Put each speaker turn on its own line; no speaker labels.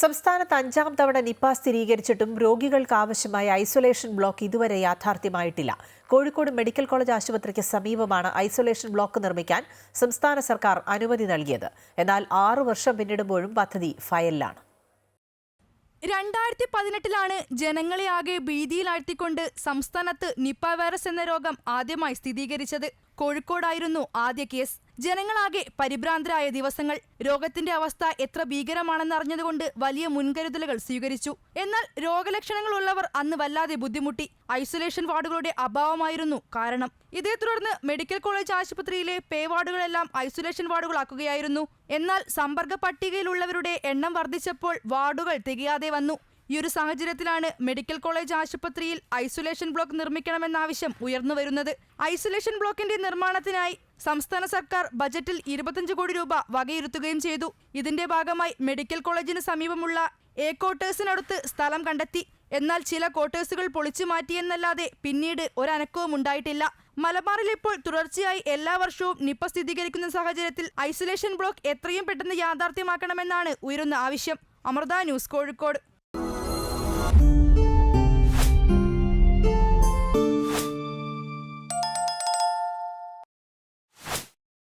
സംസ്ഥാനത്ത് അഞ്ചാം തവണ നിപ സ്ഥിരീകരിച്ചിട്ടും രോഗികൾക്ക് ആവശ്യമായ ഐസൊലേഷൻ ബ്ലോക്ക് ഇതുവരെ യാഥാർത്ഥ്യമായിട്ടില്ല. കോഴിക്കോട് മെഡിക്കൽ കോളേജ് ആശുപത്രിക്ക് സമീപമാണ് ഐസൊലേഷൻ ബ്ലോക്ക് നിർമ്മിക്കാൻ സംസ്ഥാന സർക്കാർ അനുമതി നൽകിയത്. എന്നാൽ ആറു വർഷം പിന്നിടുമ്പോഴും പദ്ധതി ഫയലിലാണ്.
രണ്ടായിരത്തി പതിനെട്ടിലാണ് ജനങ്ങളെ ആകെ ഭീതിയിലാഴ്ത്തിക്കൊണ്ട് സംസ്ഥാനത്ത് നിപ്പ വൈറസ് എന്ന രോഗം ആദ്യമായി സ്ഥിരീകരിച്ചത്. കോഴിക്കോടായിരുന്നു ആദ്യ കേസ്. ജനങ്ങളാകെ പരിഭ്രാന്തരായ ദിവസങ്ങൾ. രോഗത്തിന്റെ അവസ്ഥ എത്ര ഭീകരമാണെന്നറിഞ്ഞതുകൊണ്ട് വലിയ മുൻകരുതലുകൾ സ്വീകരിച്ചു. എന്നാൽ രോഗലക്ഷണങ്ങൾ ഉള്ളവർ അന്ന് വല്ലാതെ ബുദ്ധിമുട്ടി. ഐസൊലേഷൻ വാർഡുകളുടെ അഭാവമായിരുന്നു കാരണം. ഇതേ തുടർന്ന് മെഡിക്കൽ കോളേജ് ആശുപത്രിയിലെ പേ വാർഡുകളെല്ലാം ഐസൊലേഷൻ വാർഡുകളാക്കുകയായിരുന്നു. എന്നാൽ സമ്പർക്ക പട്ടികയിലുള്ളവരുടെ എണ്ണം വർദ്ധിച്ചപ്പോൾ വാർഡുകൾ തികയാതെ വന്നു. ഈ ഒരു സാഹചര്യത്തിലാണ് മെഡിക്കൽ കോളേജ് ആശുപത്രിയിൽ ഐസൊലേഷൻ ബ്ലോക്ക് നിർമ്മിക്കണമെന്ന ആവശ്യം ഉയർന്നു വരുന്നത്. ഐസൊലേഷൻ ബ്ലോക്കിന്റെ നിർമ്മാണത്തിനായി സംസ്ഥാന സർക്കാർ ബജറ്റിൽ ഇരുപത്തഞ്ച് കോടി രൂപ വകയിരുത്തുകയും ചെയ്തു. ഇതിന്റെ ഭാഗമായി മെഡിക്കൽ കോളേജിന് സമീപമുള്ള എ ക്വാർട്ടേഴ്സിനടുത്ത് സ്ഥലം കണ്ടെത്തി. എന്നാൽ ചില ക്വാർട്ടേഴ്സുകൾ പൊളിച്ചു മാറ്റിയെന്നല്ലാതെ പിന്നീട് ഒരനക്കവും ഉണ്ടായിട്ടില്ല. മലബാറിൽ ഇപ്പോൾ തുടർച്ചയായി എല്ലാ വർഷവും നിപ്പ സ്ഥിരീകരിക്കുന്ന സാഹചര്യത്തിൽ ഐസൊലേഷൻ ബ്ലോക്ക് എത്രയും പെട്ടെന്ന് യാഥാർത്ഥ്യമാക്കണമെന്നാണ് ഉയരുന്ന ആവശ്യം. അമൃത ന്യൂസ് കോഴിക്കോട്.